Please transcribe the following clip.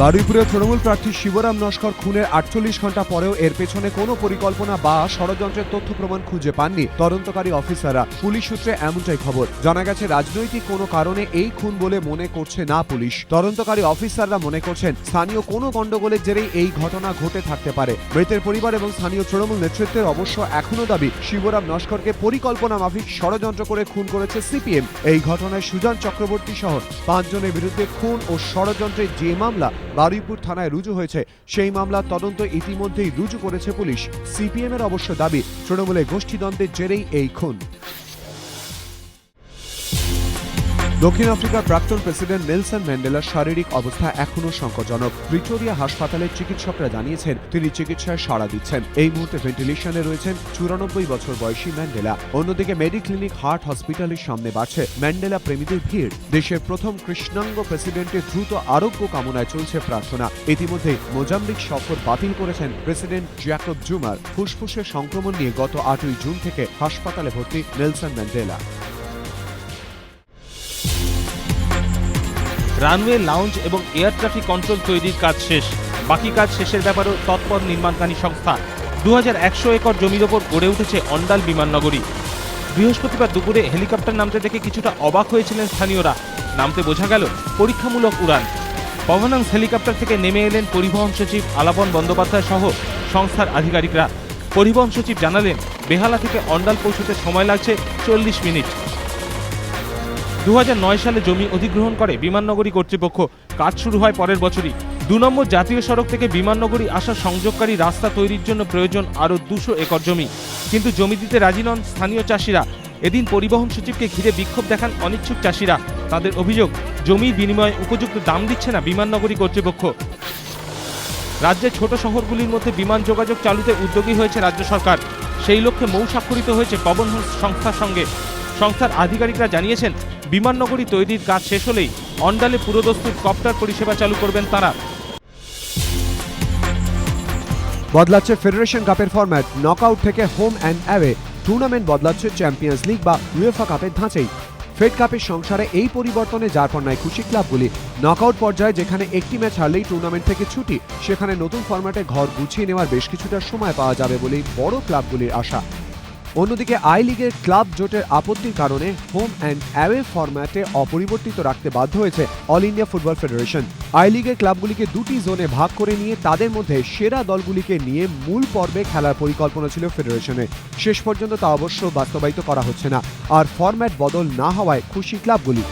বারুইপুরে তৃণমূল প্রার্থী শিবরাম নস্কর খুনের আটচল্লিশ ঘণ্টা পরেও এর পেছনে কোনো পরিকল্পনা বা ষড়যন্ত্রের তথ্য প্রমাণ খুঁজে পাননি তদন্তকারী অফিসাররা। পুলিশ সূত্রে এমনটাই খবর। জানা গেছে, রাজনৈতিক কোনো কারণে এই খুন বলে মনে করছে না পুলিশ। তদন্তকারী অফিসাররা মনে করছেন, স্থানীয় কোনো গণ্ডগোলের জেরেই এই ঘটনা ঘটে থাকতে পারে। মৃতের পরিবার এবং স্থানীয় তৃণমূল নেতৃত্বের অবশ্য এখনও দাবি, শিবরাম নস্করকে পরিকল্পনা মাফিক ষড়যন্ত্র করে খুন করেছে সিপিএম। এই ঘটনায় সুজন চক্রবর্তী সহ পাঁচজনের বিরুদ্ধে খুন ও ষড়যন্ত্রের যে মামলা বারুইপুর থানায় রুজু হয়েছে। সেই মামলার তদন্ত ইতিমধ্যেই রুজু করেছে পুলিশ। সিপিএমের অবশ্য দাবি তৃণমূলে গোষ্ঠীদ্বন্দ্বের জেরেই এই খুন। দক্ষিণ আফ্রিকার প্রাক্তন প্রেসিডেন্ট নেলসন ম্যান্ডেলার শারীরিক অবস্থা এখনও সংকটজনক। প্রিটোরিয়া হাসপাতালের চিকিৎসকরা জানিয়েছেন, তিনি চিকিৎসায় সাড়া দিচ্ছেন। এই মুহূর্তে ভেন্টিলেশনে রয়েছেন চুরানব্বই বছর বয়সী ম্যান্ডেলা। অন্যদিকে মেডিক্লিনিক হার্ট হসপিটালের সামনে বাড়ছে ম্যান্ডেলা প্রেমীদের ভিড়। দেশের প্রথম কৃষ্ণাঙ্গ প্রেসিডেন্টের দ্রুত আরোগ্য কামনায় চলছে প্রার্থনা। ইতিমধ্যে মোজাম্বিক সফর বাতিল করেছেন প্রেসিডেন্ট জ্যাকব জুমার। ফুসফুসের সংক্রমণ নিয়ে গত আটই জুন থেকে হাসপাতালে ভর্তি নেলসন ম্যান্ডেলা। রানওয়ে, লাউঞ্জ এবং এয়ার ট্রাফিক কন্ট্রোল তৈরির কাজ শেষ। বাকি কাজ শেষের ব্যাপারেও তৎপর নির্মাণকারী সংস্থা। দু হাজার একশো একর জমির ওপর গড়ে উঠেছে অন্ডাল বিমাননগরী। বৃহস্পতিবার দুপুরে হেলিকপ্টার নামতে দেখে কিছুটা অবাক হয়েছিলেন স্থানীয়রা। নামতে বোঝা গেল, পরীক্ষামূলক উড়ান। পভনাংস হেলিকপ্টার থেকে নেমে এলেন পরিবহন সচিব আলাপন বন্দ্যোপাধ্যায় সহ সংস্থার আধিকারিকরা। পরিবহন সচিব জানালেন, বেহালা থেকে অন্ডাল পৌঁছতে সময় লাগছে চল্লিশ মিনিট। দু হাজার নয় সালে জমি অধিগ্রহণ করে বিমাননগরী কর্তৃপক্ষ। কাজ শুরু হয় পরের বছরই। দু নম্বর জাতীয় সড়ক থেকে বিমাননগরী আসা সংযোগকারী রাস্তা তৈরির জন্য প্রয়োজন আরও দুশো একর জমি। কিন্তু জমি দিতে রাজি নন স্থানীয় চাষিরা। এদিন পরিবহন সচিবকে ঘিরে বিক্ষোভ দেখান অনিচ্ছুক চাষিরা। তাদের অভিযোগ জমির বিনিময়ে উপযুক্ত দাম দিচ্ছে না বিমাননগরী কর্তৃপক্ষ। রাজ্যের ছোট শহরগুলির মধ্যে বিমান যোগাযোগ চালুতে উদ্যোগী হয়েছে রাজ্য সরকার। সেই লক্ষ্যে মৌ স্বাক্ষরিত হয়েছে পবন সংস্থার সঙ্গে। সংস্থার আধিকারিকরা জানিয়েছেন বিমাননগরী তৈরির কাজ শেষ হলেই অন্ডালে পুরোদস্তুর কপ্টার পরিষেবা চালু করবেন তারা। বদলাচ্ছে ফেডারেশন কাপের ফরম্যাট নকআউট থেকে হোম অ্যান্ড অ্যাওয়ে টুর্নামেন্ট বদলাচ্ছে চ্যাম্পিয়ন্স লিগ বা উয়েফা কাপের ধাঁচেই। ফেড কাপের সংসারে এই পরিবর্তনে যার পর খুশি ক্লাবগুলি নকআউট পর্যায়ে যেখানে একটি ম্যাচ হারলেই টুর্নামেন্ট থেকে ছুটি, সেখানে নতুন ফরম্যাটে ঘর গুছিয়ে নেওয়ার বেশ কিছুটা সময় পাওয়া যাবে বলেই বড় ক্লাবগুলির আশা। অন্যদিকে আই লিগের ক্লাব জোটের আপত্তির কারণে হোম অ্যান্ড অ্যাওয়ে ফরম্যাটে অপরিবর্তিত রাখতে বাধ্য হয়েছে All India Football Federation. I লিগের ক্লাবগুলিকে দুটি জোনে ভাগ করে নিয়ে তাদের মধ্যে সেরা দলগুলিকে নিয়ে মূল পর্বে খেলার পরিকল্পনা ছিল ফেডারেশনের শেষ পর্যন্ত তা অবশ্য বাস্তবায়িত করা হচ্ছে না। আর ফরম্যাট বদল না হওয়ায় খুশি ক্লাবগুলি।